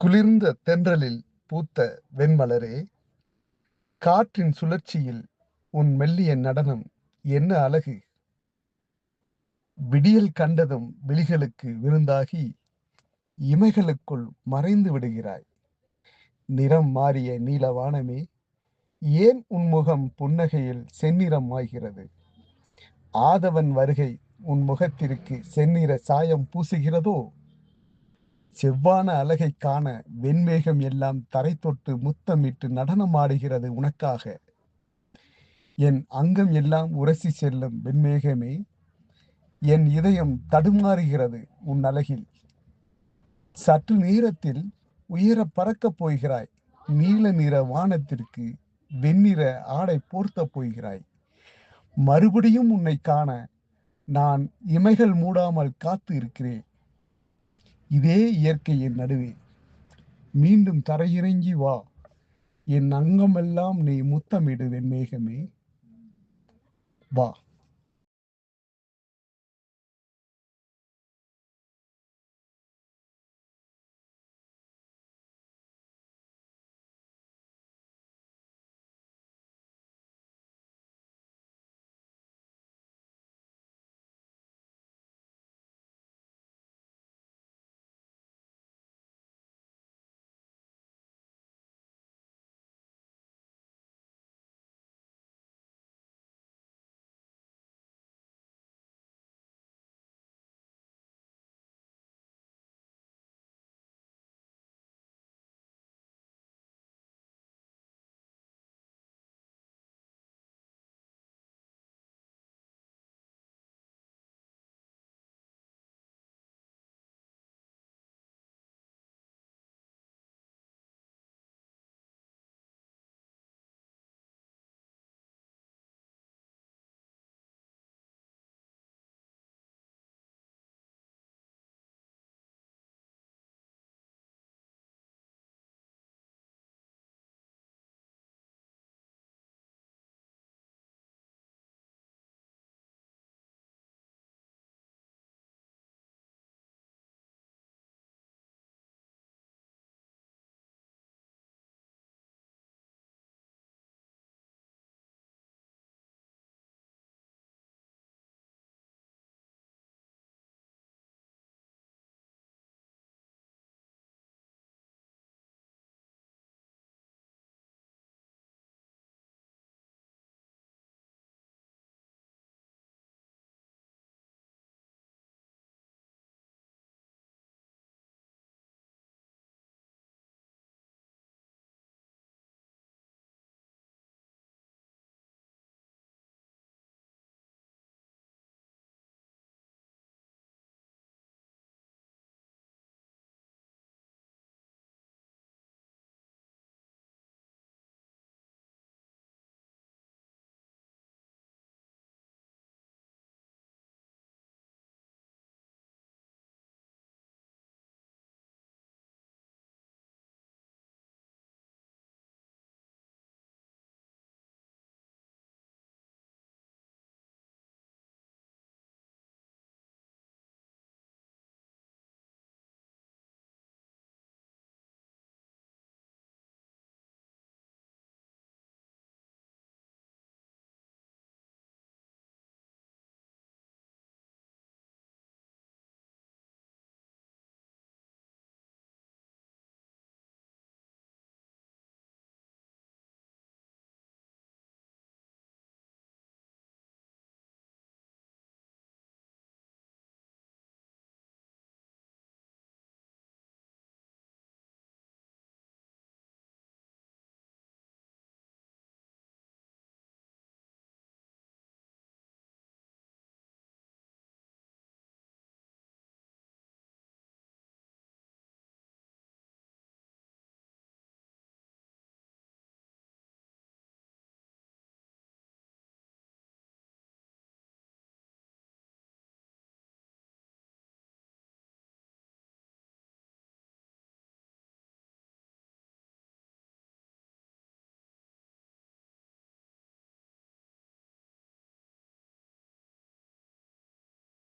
குளிர்ந்த தென்றலில் பூத்த வெண்மலரே காற்றின் சுழற்சியில் உன் மெல்லிய நடனம் என்ன அழகு? விடியல் கண்டதும் விழிகளுக்கு விருந்தாகி இமைகளுக்குள் மறைந்து விடுகிறாய். நிறம் மாறிய நீலவானமே ஏன் உன் முகம் புன்னகையில் செந்நிறம் ஆகிறது ஆதவன் வருகை உன் முகத்திற்கு செந்நிற சாயம் பூசுகிறதோ? செவ்வான அழகை காண வெண்மேகம் எல்லாம் தரை தொட்டு முத்தமிட்டு நடனமாடுகிறது உனக்காக. என் அங்கம் எல்லாம் உரசி செல்லும் வெண்மேகமே என் இதயம் தடுமாறுகிறது உன் அழகில். சற்று நேரத்தில் உயர பறக்கப் போகிறாய். நீல நிற வானத்திற்கு வெண்ணிற ஆடை போர்த்தப் போகிறாய். மறுபடியும் உன்னை காண நான் இமைகள் மூடாமல் காத்து இருக்கிறேன். இதே இயற்கையின் நடுவே. மீண்டும் தரையிறங்கி வா. என் அங்கமெல்லாம் நீ முத்தமிடுவேன் மேகமே வா.